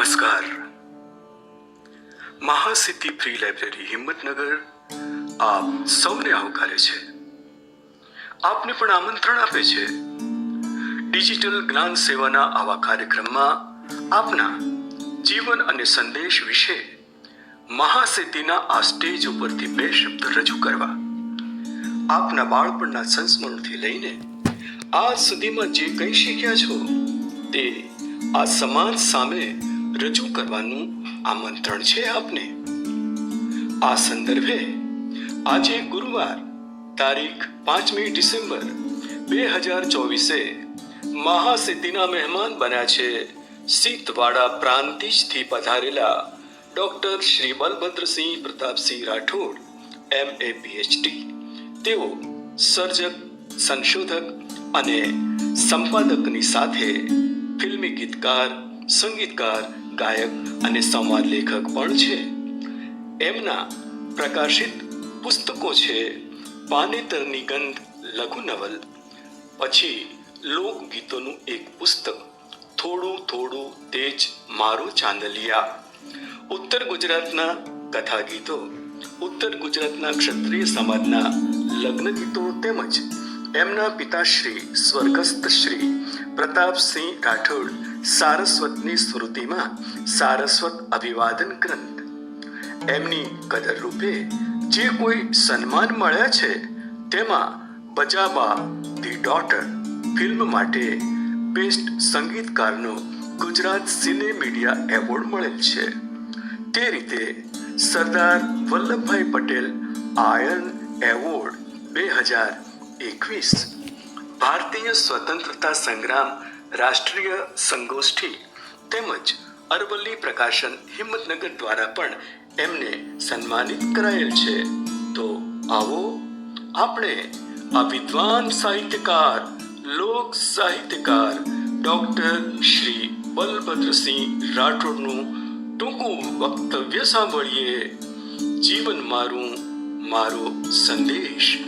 નમસ્કાર મહાસિદ્ધિ free library Himmatnagar આપ સૌને આવકારે છે આપને પણ આમંત્રણ આપે છે ડિજિટલ જ્ઞાન સેવાના આવા કાર્યક્રમમાં આપના જીવન અને સંદેશ વિશે મહાસિદ્ધિના આ સ્ટેજ ઉપરથી બે શબ્દ રજૂ કરવા આપના બાળપણના સંસ્મરણથી લઈને આજ સુધીમાં જે કંઈ શીખ્યા છો તે આ સમાજ સામે રજૂ કરવાનું આમંત્રણ છે આપને? આ સંદર્ભે આજે ગુરુવાર, તારીખ પાંચમી ડિસેમ્બર બે હજાર ચોવીસે મહાસિદ્ધિના મહેમાન બન્યા છે સીતવાડા પ્રાંતિજથી પધારેલા doctor Shri Balbhadrasinh Pratapsinh Rathod, M A PhD તેઓ સર્જક, સંશોધક અને સંપાદકની સાથે ફિલ્મી ગીતકાર, સંગીતકાર ગાયક અને સંવાદ લેખક પણ છે. એમના પ્રકાશિત પુસ્તકો છે પાનેતરની ગંધ લઘુ નવલ. પછી લોકગીતોનું એક પુસ્તક, થોડું થોડું તેજ મારો ચાંદલિયા. ઉત્તર ગુજરાતના કથા ગીતો ઉત્તર ગુજરાતના ક્ષત્રિય સમાજના લગ્ન ગીતો તેમજ એમના પિતાશ્રી, સ્વર્ગસ્થ શ્રી પ્રતાપસિંહ રાઠોડ સારસ્વતની સ્મૃતિમાં સારસ્વત અભિવાદન ગ્રંથ. એમની કદર રૂપે જે કોઈ સન્માન મળ્યા છે, તેમાં બજાબા ધી ડોટર ફિલ્મ માટે બેસ્ટ સંગીતકારનો ગુજરાત સિને મીડિયા એવોર્ડ મળેલ છે. તે રીતે સરદાર વલ્લભભાઈ પટેલ આયર્ન એવોર્ડ બે હજાર એકવીસ ભારતીય સ્વતંત્રતા સંગ્રામ રાષ્ટ્રીય સંગોષ્ઠી તેમજ અરવલ્લી પ્રકાશન હિંમતનગર દ્વારા પણ એમને સન્માનિત કરાયેલ છે. તો આવો આપણે આ વિદ્વાન સાહિત્યકાર, લોક સાહિત્યકાર ડોક્ટર શ્રી બલભદ્રસિંહ રાઠોડનું ટૂંકું વક્તવ્ય સાંભળીએ. જીવન મારું, મારો સંદેશ.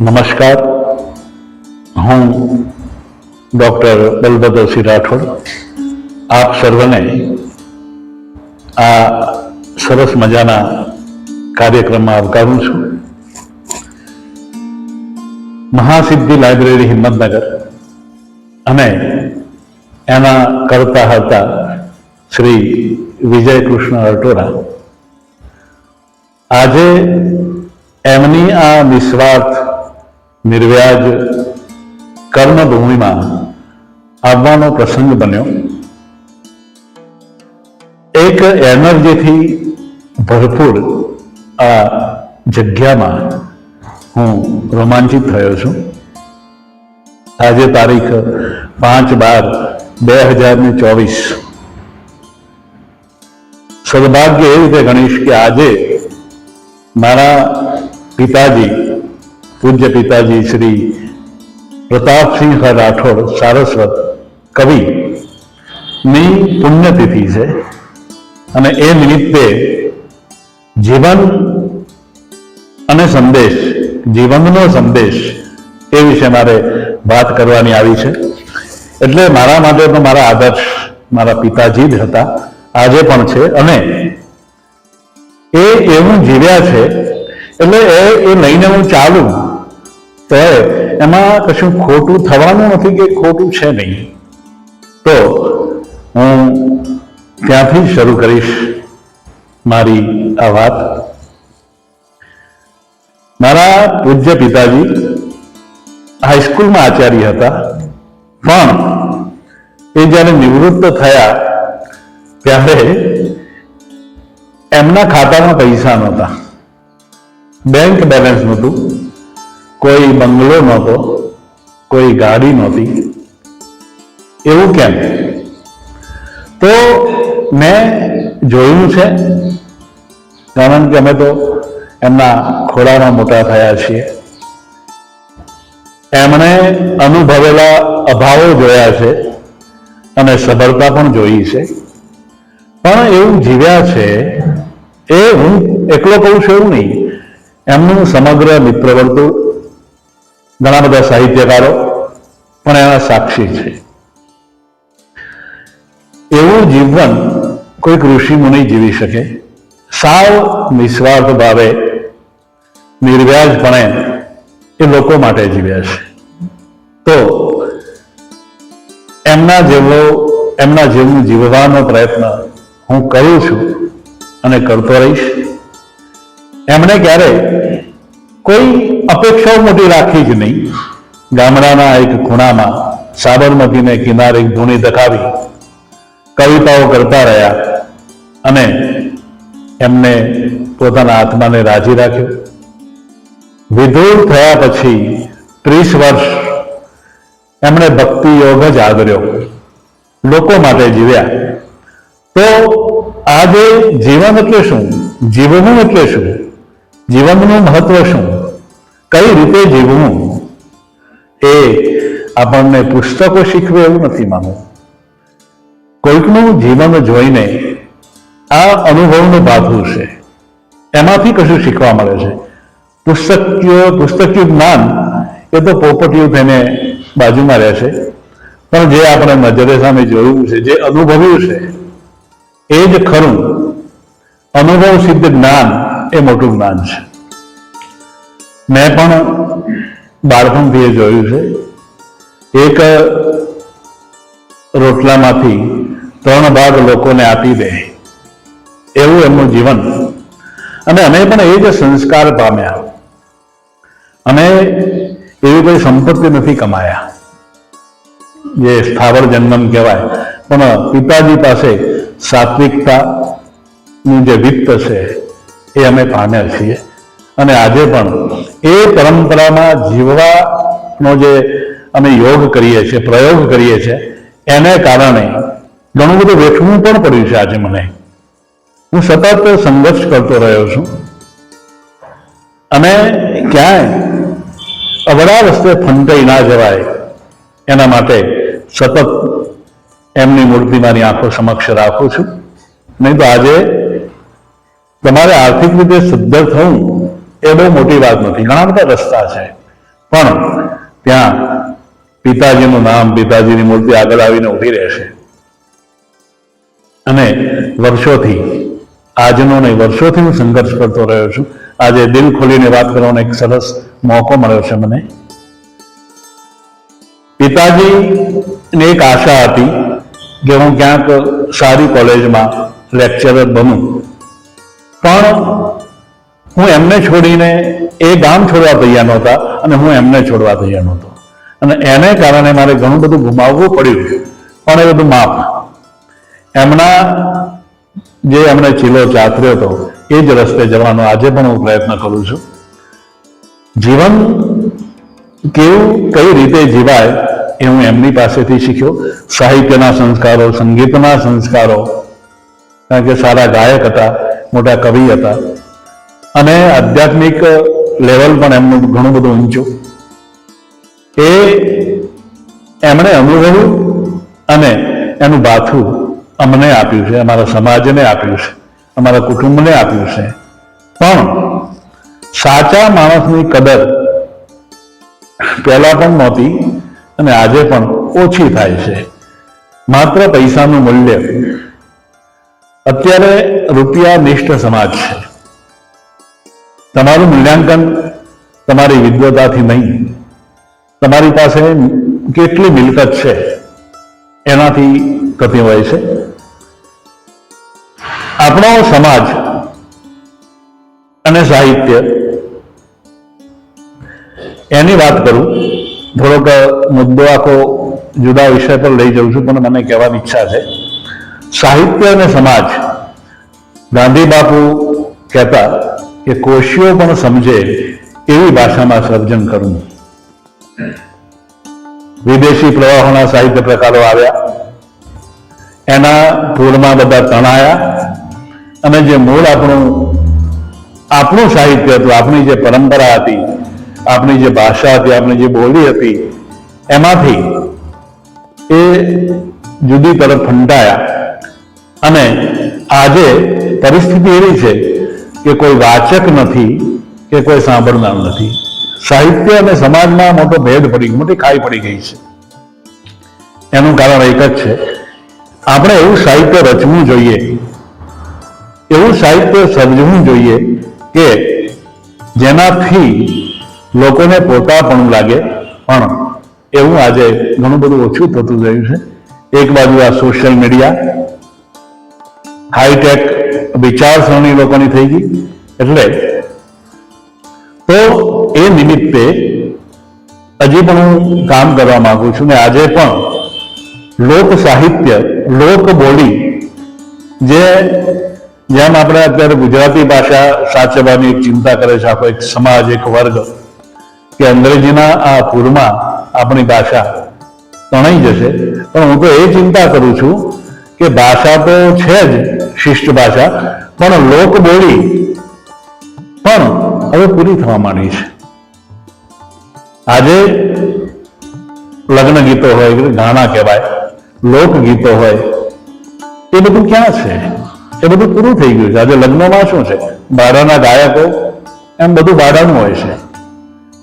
નમસ્કાર. હું ડૉક્ટર બલભદ્રસિંહ રાઠોડ. આપ સર્વને આ સરસ મજાના કાર્યક્રમમાં આવકારું છું. મહાસિદ્ધિ લાઇબ્રેરી હિંમતનગર અને એના કરતા હતા શ્રી વિજય કૃષ્ણ અટોરા. આજે એમની આ નિસ્વાર્થ નિર્વ્યાજ કર્મભૂમિમાં આવવાનો પ્રસંગ બન્યો. એક એનર્જીથી ભરપૂર આ જગ્યામાં હું રોમાંચિત થયો છું. આજે તારીખ પાંચ બાર બે હજાર ને ચોવીસ. સદભાગ્ય એ રીતે ગણીશ કે આજે મારા પિતાજી પૂજ્ય પિતાજી શ્રી પ્રતાપસિંહ રાઠોડ સારસ્વત કવિ ની પુણ્યતિથિ છે. અને એ નિમિત્તે જીવન અને સંદેશ, જીવનનો સંદેશ એ વિશે મારે વાત કરવાની આવી છે. એટલે મારા માટે તો મારા આદર્શ મારા પિતાજી જ હતા, આજે પણ છે. અને એ એવું જીવ્યા છે, એટલે એ એ લઈને હું ચાલું તો એમાં કશું ખોટું થવાનું નથી કે ખોટું છે નહીં. તો હું ત્યાંથી શરૂ કરીશ મારી આ વાત. મારા પૂજ્ય પિતાજી હાઈસ્કૂલમાં આચાર્ય હતા. પણ એ જ્યારે નિવૃત્ત થયા ત્યારે એમના ખાતામાં પૈસા નહોતા. બેંક બેલેન્સ નહોતું. કોઈ બંગલો નહોતો, કોઈ ગાડી નહોતી. એવું કેમ? તો મેં જોયું છે, કારણ કે અમે તો એમના ખોળામાં મોટા થયા છીએ. એમણે અનુભવેલા અભાવો જોયા છે અને સબળતા પણ જોઈ છે. પણ એવું જીવ્યા છે એ હું એકલો કહું છું એવું નહીં. એમનું સમગ્ર મિત્ર વર્તુળ ઘણા બધા સાહિત્યકારો પણ એના સાક્ષી છે. એવું જીવન કોઈક ઋષિ મુનિ જીવી શકે. સાવ નિસ્વાર્થ ભાવે, નિર્વ્યાજપણે એ લોકો માટે જીવ્યા છે. તો એમના જેવો, એમના જેવું જીવવાનો પ્રયત્ન હું કરું છું અને કરતો રહીશ. એમણે ક્યારે કોઈ અપેક્ષાઓ મોટી રાખી જ નહીં. ગામડાના એક ખૂણામાં સાબરમતીને કિનારે એક ધૂણી દખાવી કવિતાઓ કરતા રહ્યા અને એમને પોતાના આત્માને રાજી રાખ્યો. વિધુર થયા પછી ત્રીસ વર્ષ એમણે ભક્તિ યોગ જ આદર્યો. લોકો માટે જીવ્યા. તો આજે જીવન એટલે શું? જીવવું એટલે શું? જીવનનું મહત્વ શું? કઈ રીતે જીવવું એ આપણને પુસ્તકો શીખવે એવું નથી માનવું. કોઈકનું જીવન જોઈને આ અનુભવનું બાધું છે એમાંથી કશું શીખવા મળે છે. પુસ્તકીય પુસ્તકીય જ્ઞાન એ તો પોપટિયું થઈને બાજુમાં રહેશે પણ જે આપણે નજરે સામે જોયું છે, જે અનુભવ્યું છે, એ જ ખરું. અનુભવ સિદ્ધ જ્ઞાન એ મોટું જ્ઞાન છે. મેં પણ બાળપણથી એ જોયું છે. એક રોટલામાંથી ત્રણ ભાગ લોકોને આપી દે. એવું એમનું જીવન. અને અમે પણ એ જ સંસ્કાર પામ્યા. અમે એવી કોઈ સંપત્તિ નથી કમાયા. જે સ્થાવર જન્મમ કહેવાય. પણ પિતાજી પાસે સાત્વિકતાનું જે વિત્ત છે, એ અમે પામ્યા છીએ. અને આજે પણ એ પરંપરામાં જીવવાનો જે અમે યોગ કરીએ છીએ, પ્રયોગ કરીએ છીએ, એને કારણે ઘણું બધું વેઠવું પણ પડ્યું છે આજે મને. હું સતત સંઘર્ષ કરતો રહ્યો છું. અને ક્યાંય અવળા રસ્તે ફંટાઈ ના જવાય એના માટે સતત એમની મૂર્તિ મારી આંખો સમક્ષ રાખું છું. નહીં તો આજે તમારે આર્થિક રીતે સદ્ધર થવું એ બહુ મોટી વાત નથી. ઘણા બધા રસ્તા છે. પણ ત્યાં પિતાજીનું નામ, પિતાજીની મૂર્તિ આગળ આવીને ઊભી રહેશે. અને વર્ષોથી, આજનો નહીં, વર્ષોથી હું સંઘર્ષ કરતો રહ્યો છું. આજે દિલ ખોલીને વાત કરવાનો એક સરસ મોકો મળ્યો છે મને. પિતાજીને એક આશા હતી કે હું ક્યાંક સારી કોલેજમાં લેક્ચરર બનું. પણ હું એમને છોડીને એ ગામ છોડવા તૈયાર નહોતા અને હું એમને છોડવા તૈયાર નહોતો. અને એને કારણે મારે ઘણું બધું ગુમાવવું પડ્યું પણ એ બધું માફ. એમના જે એમણે ચીલો ચાતર્યો હતો, એ જ રસ્તે જવાનો આજે પણ હું પ્રયત્ન કરું છું. જીવન કેવું, કઈ રીતે જીવાય એ હું એમની પાસેથી શીખ્યો. સાહિત્યના સંસ્કારો, સંગીતના સંસ્કારો, કારણ કે સારા ગાયક હતા, મોટા કવિ હતા. અને આધ્યાત્મિક લેવલ પણ એમનું ઘણું બધું ઊંચું. એ એમણે અનુભવ્યું અને એનું બાથું અમને આપ્યું છે, અમારા સમાજને આપ્યું છે, અમારા કુટુંબને આપ્યું છે. પણ સાચા માણસની કદર પહેલા પણ નહોતી અને આજે પણ ઓછી થાય છે. માત્ર પૈસાનું મૂલ્ય. અત્યારે રૂપિયા નિષ્ઠ સમાજ છે. તમારું મૂલ્યાંકન તમારી વિદ્વતાથી નહીં. તમારી પાસે કેટલી મિલકત છે એનાથી થતી હોય છે. આપણો સમાજ અને સાહિત્ય, એની વાત કરું, થોડોક મુદ્દો આખો જુદા વિષય પર લઈ જઉં છું, પણ મને કહેવાની ઈચ્છા છે. સાહિત્ય અને સમાજ ગાંધી બાપુ કહેતા કે કોશીઓ પણ સમજે એવી ભાષામાં સર્જન કરવું. વિદેશી પ્રવાહોના સાહિત્ય પ્રકારો આવ્યા. એના પૂરમાં બધા તણાયા. અને જે મૂળ આપણું આપણું સાહિત્ય હતું, આપણી જે પરંપરા હતી, આપણી જે ભાષા હતી, આપણી જે બોલી હતી, એમાંથી એ જુદી તરફ ફંટાયા. અને આજે પરિસ્થિતિ એવી છે કે કોઈ વાચક નથી, કે કોઈ સાંભળનાર નથી. સાહિત્ય અને સમાજમાં મોટો ભેદ પડી, મોટી ખાઈ પડી ગઈ છે. એનું કારણ એક જ છે. આપણે એવું સાહિત્ય રચવું જોઈએ, એવું સાહિત્ય સમજવું જોઈએ કે જેનાથી લોકોને પોતાપણું લાગે. પણ એવું આજે ઘણું બધું ઓછું થતું રહ્યું છે. એક બાજુ આ સોશિયલ મીડિયા હાઈટેક વિચારસરણી લોકોની થઈ ગઈ. એટલે તો એ નિમિત્તે હજી પણ હું કામ કરવા માંગુ છું ને આજે પણ લોક સાહિત્ય, લોક બોલી જે જેમ આપણે અત્યારે ગુજરાતી ભાષા સાચવવાની એક ચિંતા કરે છે, આખો એક સમાજ, એક વર્ગ, કે અંગ્રેજીના આ પૂરમાં આપણી ભાષા તણાઈ જશે. પણ હું તો એ ચિંતા કરું છું કે ભાષા તો છે જ શિષ્ટ ભાષા, પણ લોક બોલી પણ હવે પૂરી થવા માંડી છે. આજે લગ્ન ગીતો હોય ગાણા કહેવાય લોકગીતો હોય, એ બધું ક્યાં છે? એ બધું પૂરું થઈ ગયું છે. આજે લગ્નમાં શું છે? બાળાના ગાયકો, એમ બધું બાળાનું હોય છે.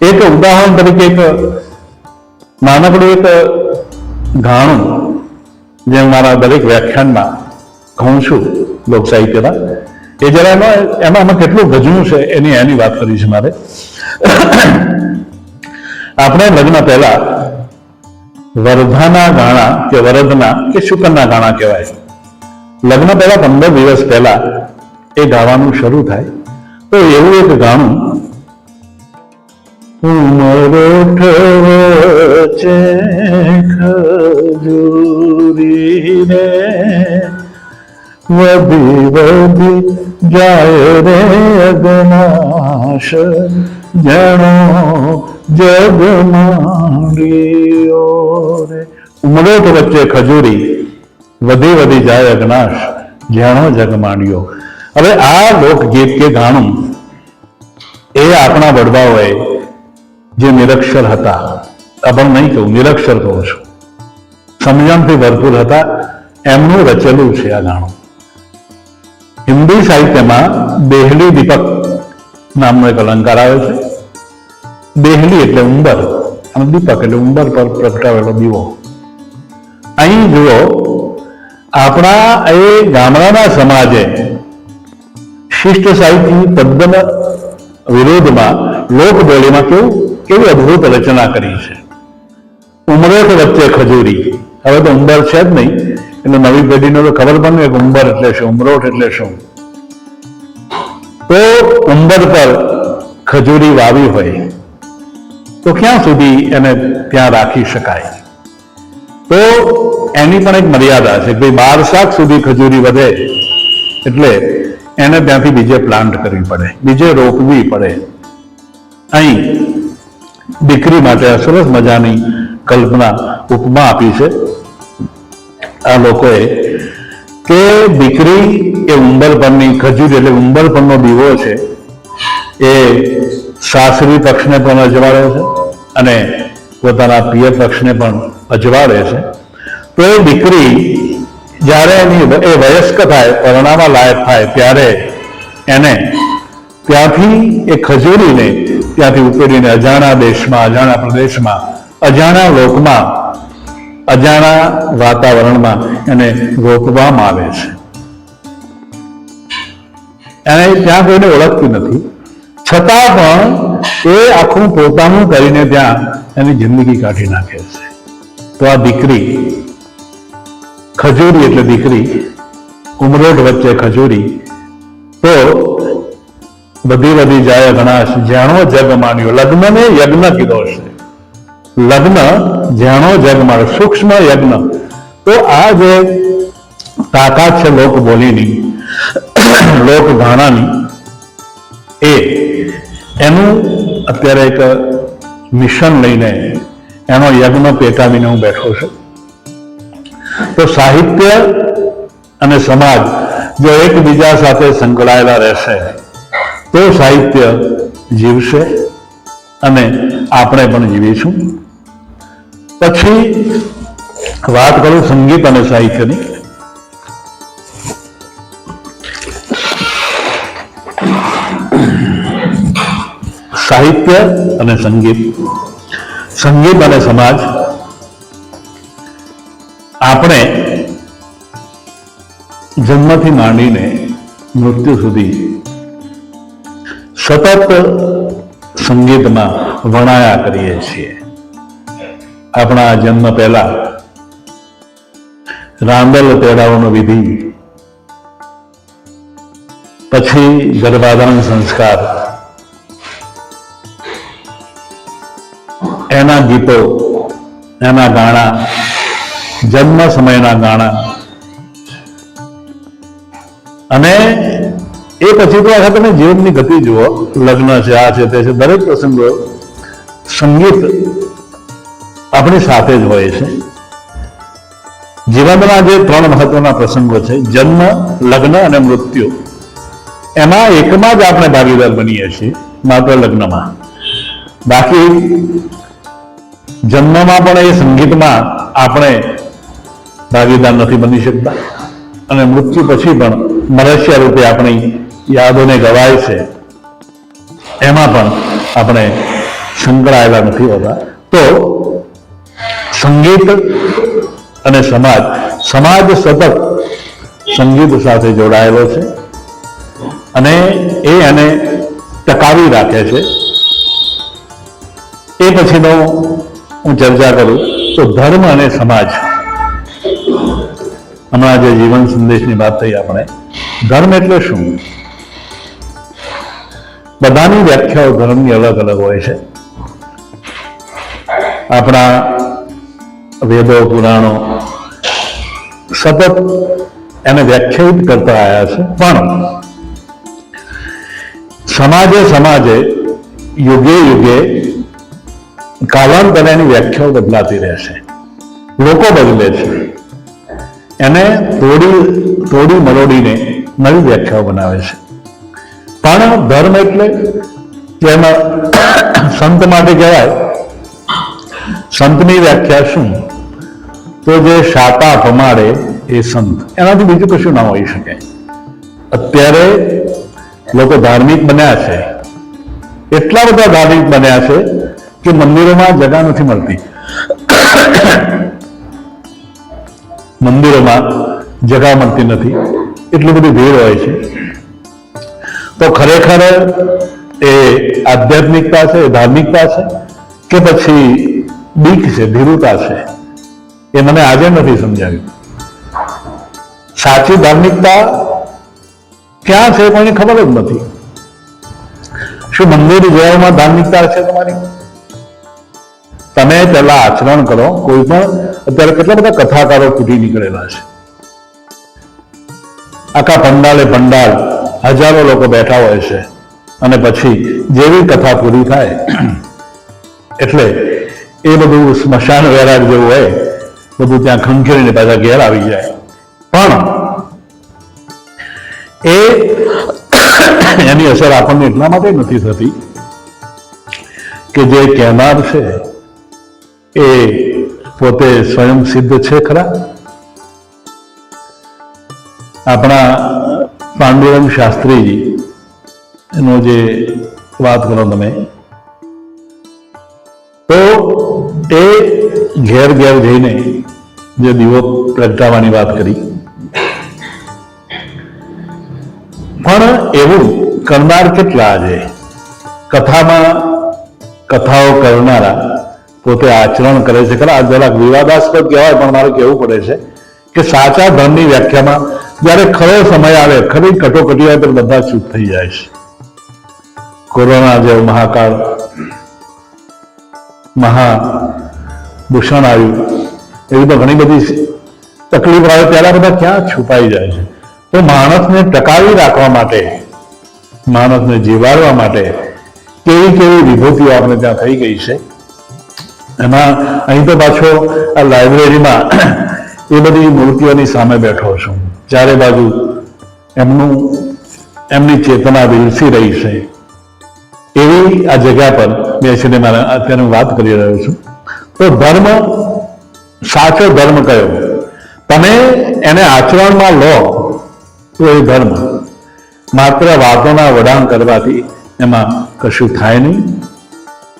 એક ઉદાહરણ તરીકે એક નાનકડું એક ગાણું જે મારા દરેક વ્યાખ્યાનમાં કહું છું લોક સાહિત્યના એ જરા એમાં એમાં આમાં કેટલું ગજવું છે એની એની વાત કરી છે મારે. આપણે લગ્ન પહેલા વરધાના ગાણા કે વરદના કે શુકરના ગાણા કહેવાય લગ્ન પહેલા પંદર દિવસ પહેલા એ ગાવાનું શરૂ થાય. તો એવું એક ગાણું ઉમરોઠ વચ્ચે ખજૂરીને વધી વધી જાય રે અગનાશ જણો જગમાંડિયો રે ઉમરોઠ વચ્ચે ખજૂરી વધી વધી જાય અગનાશ જેણો જગમાડ્યો હવે આ લોકગીત કે ગાણું એ આપણા વડવાઓએ જે નિરક્ષર હતા. અભણ નહીં કહું, નિરક્ષર કહું છું. સમજણથી ભરપૂર હતા. એમનું રચેલું છે આ ગાણું. હિન્દી સાહિત્યમાં દેહલી દીપક નામનો એક અલંકાર આવે છે. દેહલી એટલે ઉંબર, અને દીપક એટલે ઉંબર પર પ્રગટાવેલો દીવો. અહીં જુઓ, આપણા એ ગામડાના સમાજે શિષ્ટ સાહિત્યની તદ્દન વિરોધમાં લોકબોલીમાં કેવું કેવી અદ્ભુત રચના કરી છે. ઉમરેઠ વચ્ચે ખજૂરી. હવે તો ઉંબર છે જ નહીં. એટલે નવી પેઢીને તો ખબર પણ નહીં ઉંબર એટલે શું, ઉમરોઠ એટલે શું. તો ઉંબર પર ખજૂરી વાવી હોય, તો ક્યાં સુધી એને ત્યાં રાખી શકાય? તો એની પણ એક મર્યાદા છે કે બાર શાક સુધી ખજૂરી વધે, એટલે એને ત્યાંથી બીજે પ્લાન્ટ કરવી પડે, બીજે રોપવી પડે. અહીં દીકરી માટે આ સરસ મજાની કલ્પના ઉપમા આપી છે. આ લોકોએ કે દીકરી એ ઉંબલપણની ખજૂર એટલે ઉંબલપણનો દીવો છે, એ સાસરી પક્ષને પણ અજવાળે છે અને પોતાના પિયર પક્ષને પણ અજવાળે છે. તો એ દીકરી જ્યારે એની એ વયસ્ક થાય, પરણાવા લાયક થાય, ત્યારે એને ત્યાંથી એ ખજૂરીને ત્યાંથી ઉકેડીને અજાણા દેશમાં, અજાણા પ્રદેશમાં, અજાણા લોકમાં, અજાણા વાતાવરણમાં એને રોકવામાં આવે છે. એને ત્યાં કોઈને ઓળખતી નથી. છતાં પણ એ આખું પોતાનું કરીને ત્યાં એની જિંદગી કાઢી નાખે છે. તો આ દીકરી, ખજૂરી એટલે દીકરી ઉમરોડ વચ્ચે ખજૂરી, તો બધી બધી જાય ગણાશ જાણો જગ માન્યો, લગ્નને યજ્ઞ કીધો છે. લગ્ન જાણો જગ માન્યો, સૂક્ષ્મ યજ્ઞ. તો આ જે તાકાત છે લોક બોલીની, લોક ગાણાની એ એનું અત્યારે એક મિશન લઈને એનો યજ્ઞ પેટાવીને હું બેઠો છું. તો સાહિત્ય અને સમાજ જો એકબીજા સાથે સંકળાયેલા રહેશે તો સાહિત્ય જીવશે અને આપણે પણ જીવીશું. પછી વાત કરું સંગીત અને સાહિત્યની. સાહિત્ય અને સંગીત. સંગીત અને સમાજ. આપણે જન્મથી માંડીને મૃત્યુ સુધી સતત સંગીતમાં વણાયા કરીએ છીએ. આપણા જન્મ પહેલા રાંદલ તેડાવવાનો વિધિ, પછી ગર્ભાધાન સંસ્કાર. એના ગીતો, એના ગાણા, જન્મ સમયના ગાણા. અને એ પછી તો આખા તમે જીવનની ગતિ જુઓ, લગ્ન છે, આ છે, તે છે, દરેક પ્રસંગો સંગીત આપણી સાથે જ હોય છે. જીવનના જે ત્રણ મહત્વના પ્રસંગો છે, જન્મ, લગ્ન અને મૃત્યુ, એમાં એકમાં જ આપણે ભાગીદાર બનીએ છીએ, માત્ર લગ્નમાં. બાકી જન્મમાં પણ એ સંગીતમાં આપણે ભાગીદાર નથી બની શકતા અને મૃત્યુ પછી પણ મરસ્યા રૂપે આપણી યાદોને ગવાય છે. એમાં પણ આપણે સંકળાયેલા નથી હોતા. તો સંગીત અને સમાજ સમાજ સતત સંગીત સાથે જોડાયેલો છે અને એ એને ટકાવી રાખે છે. એ પછીનો હું ચર્ચા કરું તો ધર્મ અને સમાજ. હમણાં જે જીવન સંદેશની વાત થઈ આપણે. ધર્મ એટલે શું? બધાની વ્યાખ્યાઓ ધર્મની અલગ અલગ હોય છે. આપણા વેદો, પુરાણો સતત એને વ્યાખ્યાયિત કરતા આવ્યા છે. પણ સમાજે સમાજે યુગે યુગે કાલાંતરે એની વ્યાખ્યાઓ બદલાતી રહેશે લોકો બદલે છે. એને તોડી તોડી, મરોડીને નવી વ્યાખ્યાઓ બનાવે છે. પણ ધર્મ એટલે તેમાં સંત માટે કહેવાય, સંતની વ્યાખ્યા શું? તો જે શાતા પમાડે એ સંત. એનાથી બીજું કશું ના હોઈ શકે. અત્યારે લોકો ધાર્મિક બન્યા છે. એટલા બધા ધાર્મિક બન્યા છે કે મંદિરોમાં જગા નથી મળતી. મંદિરોમાં જગા મળતી નથી. એટલી બધી ભીડ હોય છે. તો ખરેખર એ આધ્યાત્મિકતા છે ધાર્મિકતા છે, કે પછી બીક છે, ધીરુતા છે, એ મને આજે નથી સમજાવ્યું સાચી ધાર્મિકતા ક્યાં છે કોઈને ખબર જ નથી. શું મંદિર જવામાં ધાર્મિકતા છે તમારી? તમે પહેલા આચરણ કરો, કોઈ પણ અત્યારે કેટલા બધા કથાકારો તૂટી નીકળેલા છે. આખા પંડાલે પંડાલ હજારો લોકો બેઠા હોય છે. અને પછી જેવી કથા પૂરી થાય, એટલે એ બધું સ્મશાન વેરાગ જેવું હોય, બધું ત્યાં ખંખેરીને પાછા ઘેર આવી જાય. પણ એ એની અસર આપણને એટલા માટે નથી થતી કે જે કહેનાર છે, એ પોતે સ્વયં સિદ્ધ છે ખરા? આપણા પાંડુરંગ શાસ્ત્રીજી, એનો જે વાત કરો તમે, તો એ ઘેર ઘેર જઈને જે દીવો પ્રગટાવવાની વાત કરી. પણ એવું કરનાર કેટલા આજે કથામાં કથાઓ કરનારા પોતે આચરણ કરે છે. ખરા જરાક વિવાદાસ્પદ કહેવાય, પણ મારે કહેવું પડે છે કે સાચા ધર્મની વ્યાખ્યામાં જ્યારે ખરો સમય આવે, ખરી કટોકટી આવે ત્યારે બધા ચૂપ થઈ જાય છે. કોરોના જેવો મહાકાળ મહાદૂષણ આવ્યું. એવી તો ઘણી બધી તકલીફ આવે, ત્યારે બધા ક્યાં છુપાઈ જાય છે? તો માણસને ટકાવી રાખવા માટે, માણસને જીવાડવા માટે કેવી કેવી વિભૂતિઓ આપણે ત્યાં થઈ ગઈ છે. એમાં અહીં તો પાછો આ લાઇબ્રેરીમાં એ બધી મૂર્તિઓની સામે બેઠો છું. ચારે બાજુ એમનું, એમની ચેતના વિલસી રહી છે. એવી આ જગ્યા પર બેસીને મારે અત્યારે વાત કરી રહ્યો છું. તો ધર્મ, સાચો ધર્મ કયો? તમે એને આચરણમાં લો, તો એ ધર્મ. માત્ર વાતોના વડાણ કરવાથી એમાં કશું થાય નહીં.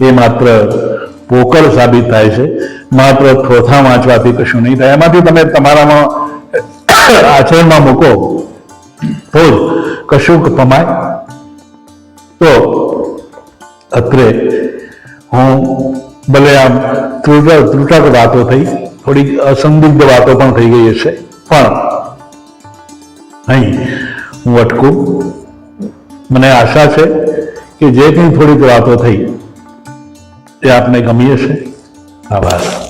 એ માત્ર પોકળ સાબિત થાય છે. માત્ર થોથા વાંચવાથી કશું નહીં થાય. એમાંથી તમે તમારામાં આચરણમાં મૂકો. તો જ કશું કમાય. તો અત્રે હું ભલે આમ ત્રુટક વાતો થઈ, થોડીક અસંદિગ્ધ વાતો પણ થઈ ગઈ હશે. પણ અહીં હું અટકું. મને આશા છે કે જે કંઈ થોડીક વાતો થઈ તે આપને ગમી હશે. આભાર.